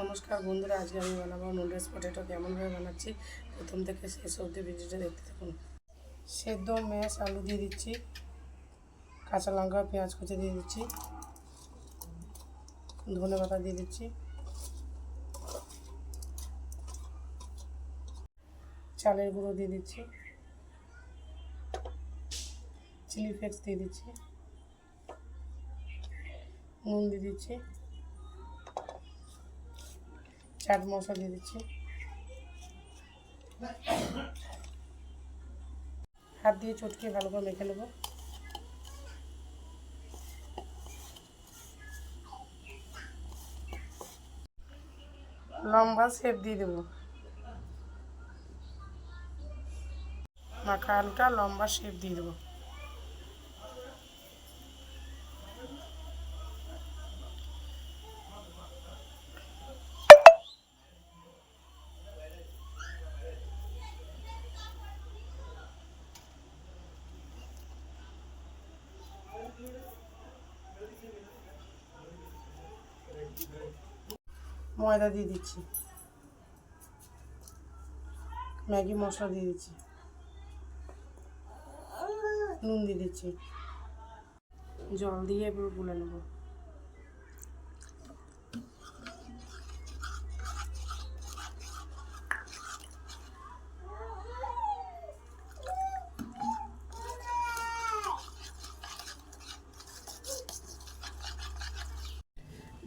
নমস্কার বন্ধুরা, আজকে আমি বানাবো নুডলস পটেটো কেমনভাবে বানাচ্ছি? প্রথম থেকে শেষ অবধি ভিডিওটা দেখতে থাকুন। সেদ্ধ ম্যাশ আলু দিয়ে দিচ্ছি, কাঁচা লঙ্কা, পেঁয়াজ কুচি দিয়ে দিচ্ছি, ধনে পাতা দিয়ে দিচ্ছি, চালের গুঁড়ো দিয়ে দিচ্ছি চিলি ফ্লেক্স দিয়ে দিচ্ছি, নুন দিয়ে দিচ্ছি চাট মশলা দিয়ে দিচ্ছি। হাত দিয়ে চটকে ভালো করে মেখে নেব। লম্বা শেপ দিয়ে দেবো। মাখা আলুটা লম্বা শেপ দিয়ে দেবো। ময়দা দিয়ে দিচ্ছি। ম্যাগি মশলা দিয়ে দিচ্ছি। নুন দিয়ে দিচ্ছি। জল দিয়ে এবার গুলে নেব।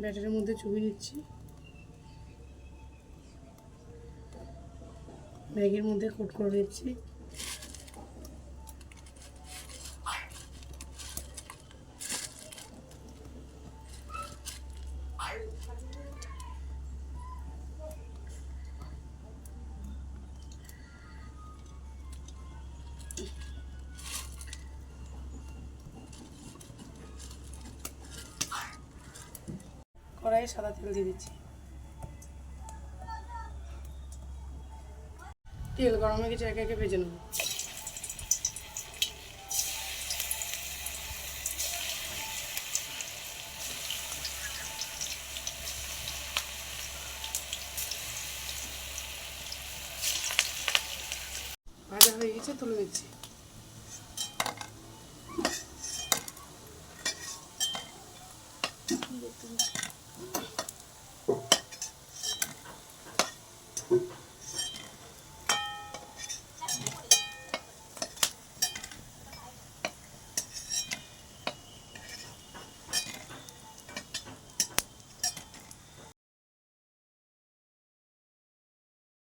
ব্যাটারের মধ্যে ছবি নিচ্ছি ব্যাগের মধ্যে কোট করে দিচ্ছি। কড়াইয়ে সাদা তেল দিয়ে দিচ্ছি। তেল গরম হয়ে গেছে, একে একে ভেজে নেব। ভাজা হয়ে গেছে, তুলে দিচ্ছি Thank you. Thank